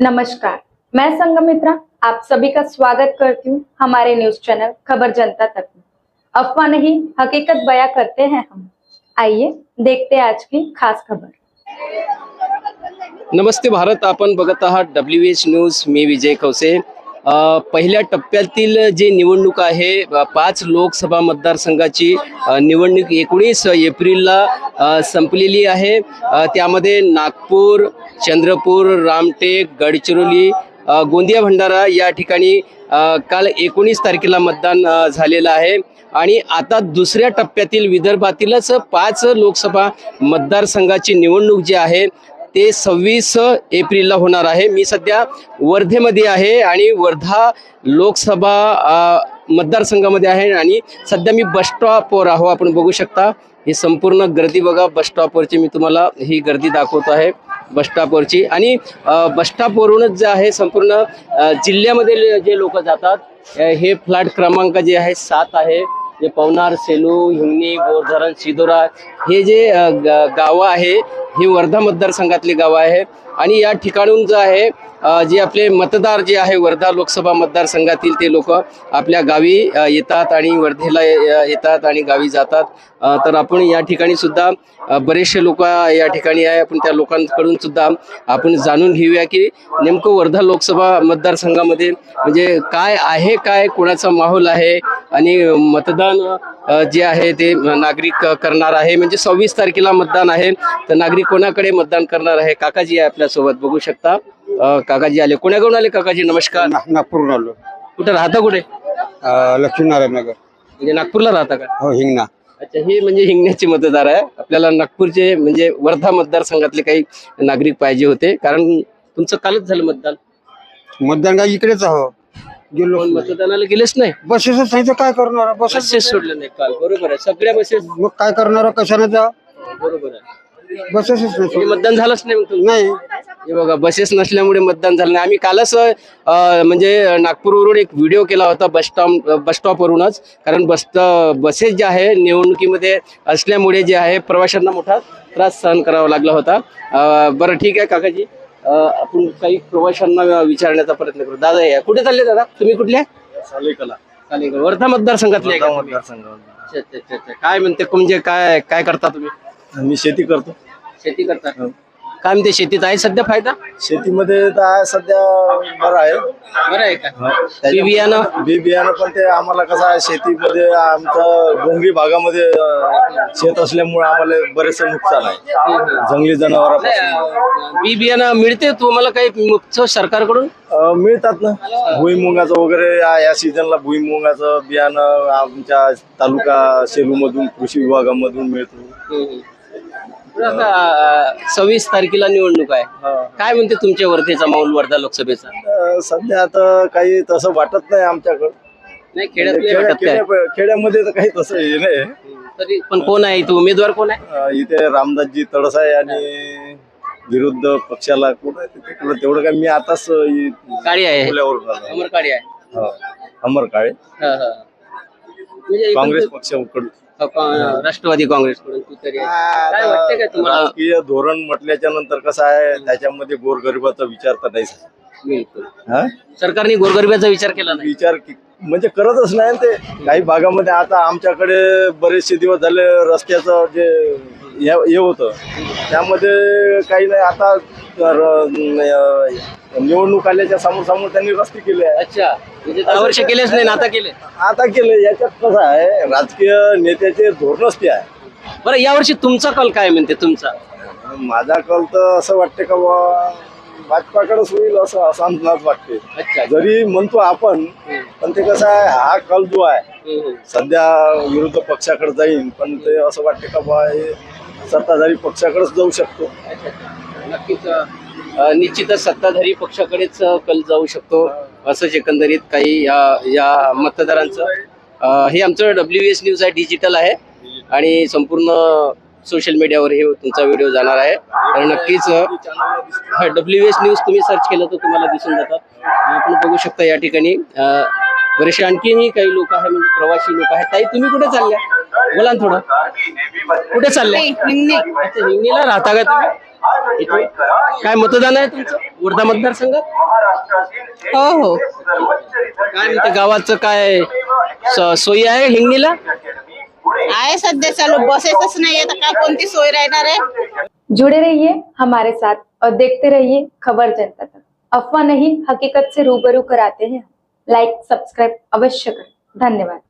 नमस्कार मैं संगमित्रा आप सभी का स्वागत करती हूँ हमारे न्यूज़ चैनल खबर जनता तक में। अफवाह नहीं हकीकत बयां करते हैं हम। आइए देखते हैं आज की खास खबर। नमस्ते भारत आपण बगत आहात डब्ल्यू एच न्यूज़ मी विजय खवसे अ, पहिल्या टप्प्यातील जी निवडणूक आहे पाच लोकसभा मतदारसंघाची निवडणूक एकोणीस एप्रिलला संपलेली आहे. त्यामध्ये नागपूर चंद्रपूर रामटेक गडचिरोली गोंदिया भंडारा या ठिकाणी काल एकोणीस तारखेला मतदान झालेलं आहे. आणि आता दुसऱ्या टप्प्यातील विदर्भातीलच पाच लोकसभा मतदारसंघाची निवडणूक जी आहे ते सव्वीस एप्रिलला होणार आहे. मी सध्या वर्धेमध्ये आहे आणि वर्धा लोकसभा मतदारसंघामध्ये आहे आणि सध्या मी बस स्टॉपवर आहो. आपण बघू शकता ही संपूर्ण गर्दी बघा. बस स्टॉपवरची मी तुम्हाला ही गर्दी दाखवतो आहे बस स्टॉपवरची. आणि बसस्टॉपवरूनच बस स्टॉपवरूनच जे आहे संपूर्ण जिल्ह्यामध्ये जे लोक जातात हे फ्लॅट क्रमांक जे आहे सात आहे. जे पवनार सेलू हिंगणी बोरधरण सिदोरा हे जे ग- गावं आहे ही वर्धा मतदारसंघातली गावं आहे आणि या ठिकाणून जे आहे जे आपले मतदार जे आहे वर्धा लोकसभा मतदारसंघातील ते लोक आपल्या गावी येतात आणि वर्धेला ये- येतात आणि गावी जातात. तर आपण या ठिकाणी सुद्धा बरेचसे लोक या ठिकाणी आहे. आपण त्या लोकांकडून सुद्धा आपण जाणून घेऊया की नेमकं वर्धा लोकसभा मतदारसंघामध्ये म्हणजे काय आहे काय कोणाचा माहोल आहे आणि मतदान जे आहे ते नागरिक करणार आहे. म्हणजे सव्वीस तारखेला मतदान आहे. तर नागरिक कोणाकडे मतदान करणार आहे? काकाजी आहे आपल्या आपल्यासोबत बघू शकता. अ, काकाजी आले. कोणाकडून आले काकाजी? नमस्कार. ना- नागपूरहून आलो. कुठे राहता कुठे? अं, लक्ष्मीनारायण नगर. म्हणजे नागपूरला राहता का? हो हिंगणा. अच्छा हे म्हणजे हिंगण्याचे मतदार आहे. आपल्याला नागपूरचे म्हणजे वर्धा मतदारसंघातले काही नागरिक पाहिजे होते. कारण तुमचं कालच झालं मतदान. मतदान काय इकडेच आहो गेलो. मतदानाला गेलेच नाही? बसेसच नाही तर काय करणार? बसेस बसेस सोडले नाही काल. बरोबर आहे. सगळ्या बसेस मग काय करणार? कशाने जा? बरोबर आहे. बसेसच नाही सोडलं. मतदान झालंच नाही मग तुमचं? नाही. हे बघा बसेस नसल्यामुळे मतदान झालं नाही. आम्ही कालच अं, म्हणजे नागपूरवरून एक व्हिडिओ केला होता बस स्टॉप बस स्टॉपवरूनच. कारण बस बसेस जे आहे निवडणुकीमध्ये असल्यामुळे जे आहे प्रवाशांना मोठा त्रास सहन करावा लागला होता. अं, बरं ठीक आहे काकाजी. अं, आपण काही प्रवाशांना विचारण्याचा प्रयत्न करू. दादा या. कुठे चालले दादा? तुम्ही कुठले चालेल वर्धा मतदारसंघातले आहे का तुम्ही? अच्छा, अच्छा, अच्छा, अच्छा. काय म्हणते म्हणजे काय काय करता तुम्ही? मी शेती करतो. शेती करता? काय म्हणते शेतीत आहे सध्या फायदा? शेतीमध्ये तर आहे सध्या बरं आहे. बरं आहे का? बी बियाणं? बी बियाणं पण ते आम्हाला कसं आहे शेतीमध्ये आमचं डोंगरी भागामध्ये अं, शेत असल्यामुळे आम्हाला बरेचसे नुकसान आहे. जंगली जनावरांपासून. बी बियाणं मिळते तुम्हाला काही मुक्त सरकारकडून? अं, मिळतात ना. भुईमुगाचं वगैरे या- या सीझनला भुईमुगाचं बियाणं आमच्या तालुका सेलूमधून कृषी विभागामधून मिळतो. सव्वीस तारखेला निवडणूक आहे. काय म्हणते तुमच्या वर्धेचा माऊल वर्धा लोकसभेचा? सध्या आता काही तसं वाटत नाही आमच्याकडं. नाही खेड्यात नाही खेड्या- वाटत काय? खेड्या- खेड्यामध्ये तर काही तसं हे नाही. तरी पण कोण आहे इथं? उमेदवार कोण आहे? अं, इथे रामदासजी तडसाय आणि विरुद्ध पक्षाला कोण आहे? ते तिकडं तेवढं काय मी आताच इ- काळी आहे. आलो. अमर काळी आहे. हो. अमर काळे हा, हा. म्हणजे काँग्रेस एकंदरीत- हा, का- राष्ट्रवादी काँग्रेसकडून तू तरी आहे. काय वाटतं का तुम्हाला राजकीय धोरण म्हटल्याच्या नंतर कसं आहे त्याच्यामध्ये गोरगरिबाचा विचार तर नाहीच बिलकुल हा? सरकारने गोरगरिबाचा विचार केला नाही विचार कि- म्हणजे करतच नाही ते. काही भागामध्ये आता आमच्याकडे बरेचसे दिवस झाले रस्त्याचं जे हे हे होतं. त्यामध्ये काही नाही आता निवडणूक आल्याच्या समोर समोर त्यांनी रस्ते केले अच्छा. म्हणजे वर्ष केलेच नाही आता केले. आता केले. याच्यात कसं आहे राजकीय नेत्याचे धोरणच ते आहे. बरं यावर्षी तुमचा कल काय म्हणते तुमचा? माझा कल तर असं वाटते का बा भाजपाकडेच होईल असं असं अंदाज वाटते जरी म्हणतो आपण पण ते कसं आहे हा कल जो आहे. सध्या विरोध पक्षाकडे जाईन पण ते असं वाटते का बा हे सत्ताधारी पक्षाकडेच जाऊ शकतो. नक्कीच अ, निश्चितच सत्ताधारी पक्षाकडेच अ, कल जाऊ शकतो असंच एकंदरीत काही या या मतदारांचं. अ, हे आमचं डब्ल्यू एस न्यूज आहे डिजिटल आहे. आणि संपूर्ण सोशल मीडियावर हे तुमचा व्हिडिओ जाणार आहे. तर नक्कीच डब्ल्यू एस न्यूज तुम्ही सर्च केलं तर तुम्हाला दिसून जातात. आपण बघू शकता या ठिकाणी बरेचसे आणखीनही काही लोक आहे म्हणजे प्रवासी लोक आहेत. ताई तुम्ही कुठे चालल्या? बोला ना थोडं. कुठे चालल्या? हिंगणीला राहता का तुम्ही? इथे. काय मतदान आहे तुमचं? वर्धा मतदारसंघात? हो हो. काय म्हणते गावाचं काय सोयी आहे हिंगणीला? आहे सध्या चलो बसेसच ऐसा तर काय कोणती सोय राहणार आहे जुड़े रहिए हमारे साथ और देखते रहिए खबर जनता तक। अफवाह नहीं, हकीकत से रूबरू कराते हैं। लाइक सब्सक्राइब अवश्य करें। धन्यवाद।